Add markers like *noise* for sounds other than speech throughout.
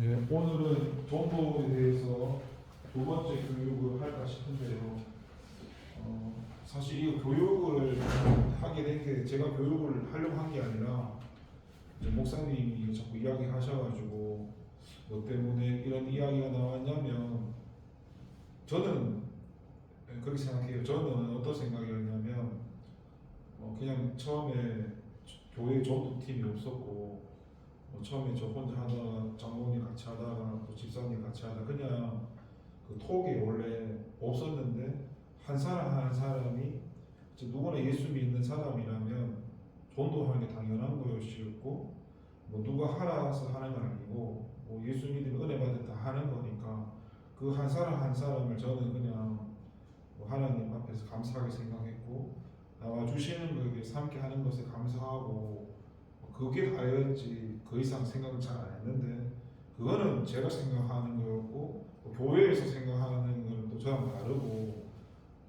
네. 오늘은 정보에 대해서 두 번째 교육을 할까 싶은데요. 어, 사실 이 교육을 하게 된 게 제가 교육을 하려고 한 게 아니라 목사님이 자꾸 이야기 하셔가지고 뭐 때문에 이런 이야기가 나왔냐면 저는 그렇게 생각해요. 저는 어떤 생각이었냐면 어, 그냥 처음에 교회 전도팀이 없었고 뭐 처음에 저 혼자 하다가 장모님 같이 하다가 또 집사님 같이 하다 그냥 그 톡이 원래 없었는데 한 사람 한 사람이 누구나 예수 믿는 사람이라면 전도하는 게 당연한 것이었고 뭐 누가 하라서 하는 건 아니고 뭐 예수 믿으면 은혜 받았다 하는 거니까 그 한 사람 한 사람을 저는 그냥 뭐 하나님 앞에서 감사하게 생각했고 나와 주시는 것에 함께 하는 것에 감사하고 뭐 그게 다였지 그 이상 생각을 잘 안 했는데 그거는 제가 생각하는 거였고 뭐 교회에서 생각하는 거는 또 저랑 다르고 뭐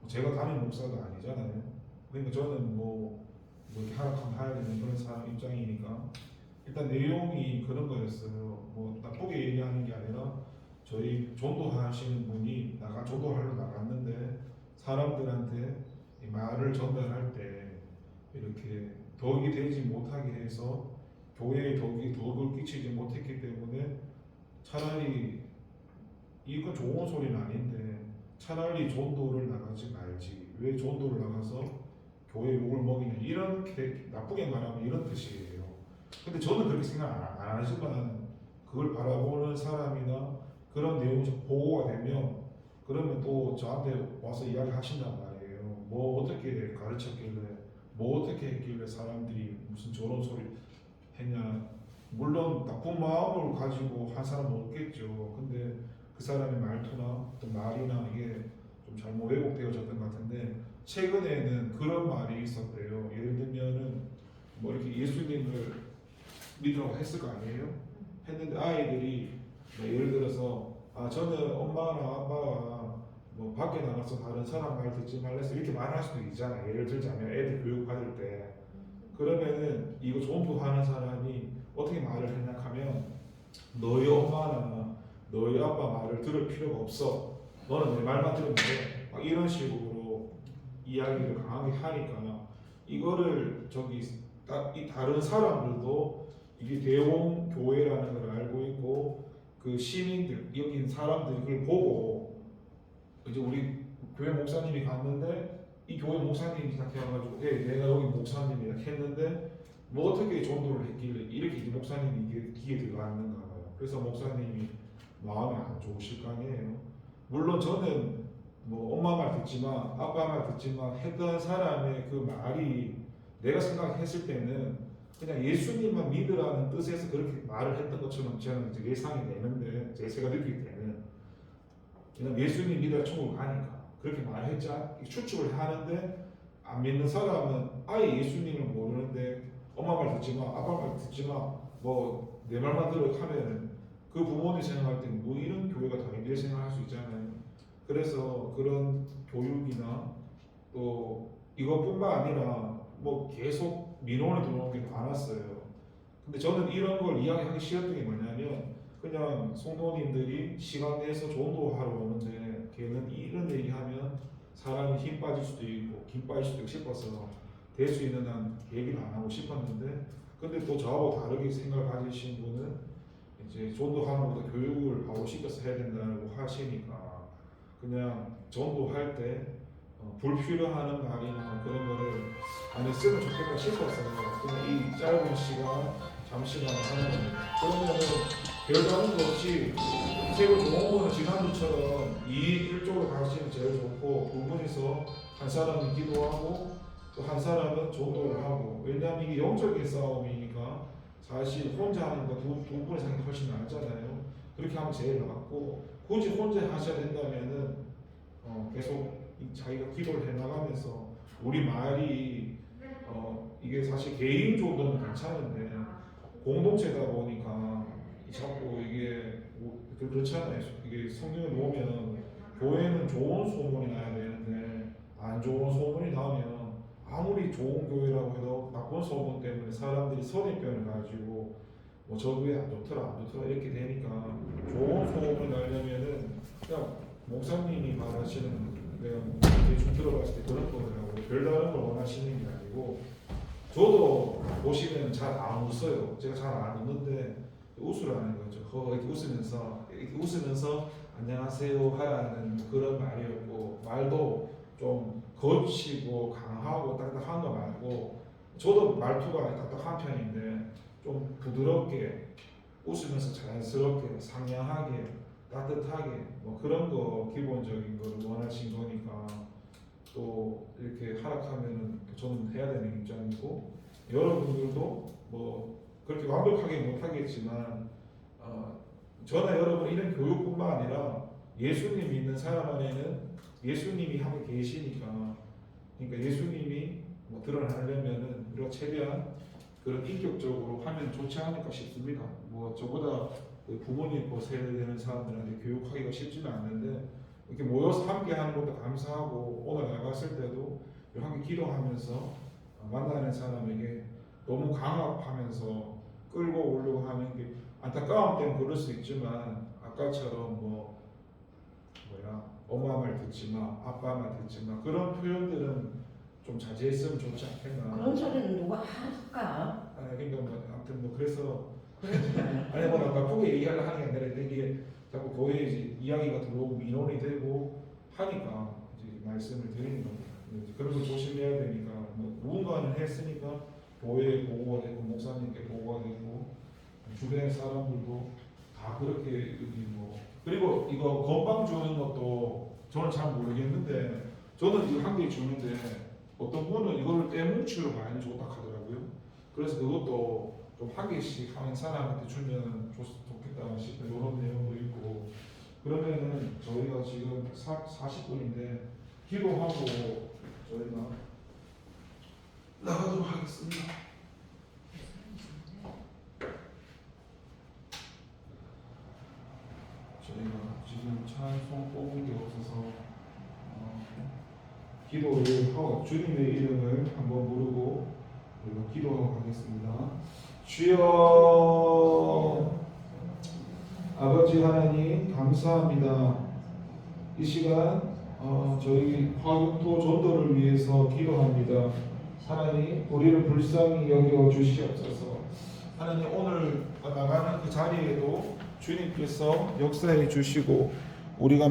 제가 담임 목사도 아니잖아요. 그러니까 저는 뭐, 뭐 이렇게 하락하면 하야 되는 그런 사람 입장이니까 일단 내용이 그런 거였어요. 뭐 나쁘게 얘기하는 게 아니라 저희 전도하시는 분이 나가 전도하러 나갔는데 사람들한테 이 말을 전달할 때 이렇게 덕이 되지 못하게 해서 교회에 덕이 덕을 끼치지 못했기 때문에 차라리 이건 좋은 소리는 아닌데 차라리 전도를 나가지 말지 왜 전도를 나가서 교회 욕을 먹이냐 이렇게 나쁘게 말하면 이런 뜻이에요. 근데 저는 그렇게 생각 안, 안 하지만 그걸 바라보는 사람이나 그런 내용이 좀 보고가 되면 그러면 또 저한테 와서 이야기 하신단 말이에요. 뭐 어떻게 가르쳤길래 뭐 어떻게 했길래 사람들이 무슨 저런 소리 했냐. 물론 나쁜 마음을 가지고 한 사람은 없겠죠. 근데 그 사람의 말투나 어떤 말이나 이게 좀 잘못 왜곡되어졌던 것 같은데 최근에는 그런 말이 있었대요. 예를 들면은 뭐 이렇게 예수님을 믿으라고 했을 거 아니에요? 했는데 아이들이 뭐 예를 들어서 아 저는 엄마나 아빠가 뭐 밖에 나가서 다른 사람 말 듣지 말래서 이렇게 말할 수도 있잖아요. 예를 들자면 애들 교육 받을 때 그러면은 이거 전도하는 사람이 어떻게 말을 했냐 하면 너희 엄마나 너희 아빠 말을 들을 필요가 없어. 너는 내 말만 들으면 돼. 막 이런 식으로 이야기를 강하게 하니까 이거를 저기 다, 이 다른 사람들도 이게 대원 교회라는 걸 알고 있고 그 시민들 여기 있는 사람들이 그걸 보고 이제 우리 교회 목사님이 갔는데 이 교회 목사님이 딱 해가지고 예, 내가 여기 목사님이라 했는데 뭐 어떻게 전도를 했길래 이렇게 이제 목사님이 귀에 들어갔는가 봐요. 그래서 목사님이 마음이 안 좋으실 거 아니에요. 물론 저는 뭐 엄마 말 듣지만 아빠 말 듣지만 했던 사람의 그 말이 내가 생각했을 때는 그냥 예수님만 믿으라는 뜻에서 그렇게 말을 했던 것처럼 저는 이제 예상이 되는데 제- 제가 느낄 때는 그냥 예수님 믿어야 천국 가니까 그렇게 말했자 추측을 하는데 안 믿는 사람은 아예 예수님을 모르는데 엄마 말 듣지 마 아빠 말 듣지 마 뭐 내 말만 들어 하면은 그 부모님 생각할 때 뭐 이런 교회가 다른데 생각할 수 있잖아요. 그래서 그런 교육이나 또 이것뿐만 아니라 뭐 계속 민원이 들어오는 게 많았어요. 근데 저는 이런 걸 이야기하기 싫었던 게 뭐냐면 그냥 성도님들이 시간 내서 전도하러 오는데 걔는 이런 얘기하면 사람이 힘 빠질 수도 있고 김 빠질 수도 있고 싶어서 될 수 있는 한 얘기를 안 하고 싶었는데 근데 또 저하고 다르게 생각을 가지신 분은 이제 전도하는 것보다 교육을 바로 시켜서 해야 된다고 하시니까 그냥 전도할 때 어, 불필요한 말이나 그런 거를 안 했으면 좋겠다 싶어서 그냥 이 짧은 시간 잠시만 하는 겁니다. 그러면은 별다른 거 없이 좋은 거는 지난주처럼 이 일쪽으로 가시면 제일 좋고 두 분이서 한 사람은 기도하고 또 한 사람은 전도를 하고 왜냐하면 이게 영적인 싸움이니까 사실 혼자 하는 거두 두 분이 상이 훨씬 낫잖아요. 그렇게 하면 제일 낫고 굳이 혼자 하셔야 된다면은 어, 계속 이 자기가 기도를 해나가면서 우리 말이 어, 이게 사실 개인 정도는 괜찮은데 공동체다 보니까 자꾸 이게 뭐 그렇잖아요. 이게 성경에 보면 교회는 좋은 소문이 나야 되는데 안 좋은 소문이 나면 아무리 좋은 교회라고 해도 나쁜 소문 때문에 사람들이 선입견을 가지고 뭐 저거에 안 좋더라 안 좋더라 이렇게 되니까 좋은 소음을 내려면은 그냥 목사님이 말하시는 내가 대충 들어봤을 때 그런 거라고 별다른 걸 원하시는 게 아니고 저도 보시면 잘 안 웃어요. 제가 잘 안 웃는데 웃으라는 거죠. 허 이렇게 웃으면서 이렇게 웃으면서 안녕하세요 하라는 그런 말이었고 말도 좀 거치고 강하고 딱딱한 거 말고 저도 말투가 딱딱한 편인데 좀 부드럽게 웃으면서 자연스럽게 상냥하게 따뜻하게 뭐 그런 거 기본적인 거를 원하신 거니까 또 이렇게 하락하면은 저는 해야 되는 입장이고 여러분들도 뭐 그렇게 완벽하게 못하겠지만 어, 저나 여러분 이런 교육뿐만 아니라 예수님 믿는 사람 안에는 예수님이 하고 계시니까 그러니까 예수님이 뭐 드러나려면은 우리가 최대한 그런 인격적으로 하면 좋지 않을까 싶습니다. 뭐 저보다 그 부모님 뭐 세대되는 사람들한테 교육하기가 쉽지는 않는데 이렇게 모여서 함께 하는 것도 감사하고 오늘 나갔을 때도 함께 기도하면서 만나는 사람에게 너무 강압하면서 끌고 오려고 하는 게 안타까움 때문에 그럴 수 있지만 아까처럼 뭐 뭐야 엄마 말 듣지 마 아빠 말 듣지 마 그런 표현들은 좀 자제했으면 좋지 않겠나 그런 소리는 누가 할까? 아 그러니까 뭐 아무튼 뭐 그래서. *laughs* 아니 뭐 나쁘게 얘기하려 하는 게 아니라 이게 자꾸 교회에 이제 이야기가 들어오고 민원이 되고 하니까 이제 말씀을 드리는 겁니다. 그런 거 조심해야 되니까 뭐 누군가는 했으니까 교회에 보고가 되고 목사님께 보고가 되고 주변 사람들도 다 그렇게 여기 뭐 그리고 이거 건빵 주는 것도 저는 잘 모르겠는데 저는 이거 한 개 주는데 어떤 분은 이걸 때뭉치로 많이 줬다 하더라고요. 그래서 그것도 좀 한 개씩 하는 사람한테 주면 좋, 좋겠다 싶은 이런 내용도 있고 그러면은 저희가 지금 사, 40분인데 기도하고 저희가 나가도록 하겠습니다. 저희가 지금 찬송 뽑은 게 없어서 어, 기도를 하고 주님의 이름을 한번 부르고 우리가 기도하고 가겠습니다. 주여 아버지 하나님 감사합니다. 이 시간 어, 저희 화국토 전도를 위해서 기도합니다. 하나님 우리를 불쌍히 여겨 주시옵소서. 하나님 오늘 나가는 그 자리에도 주님께서 역사해 주시고 우리가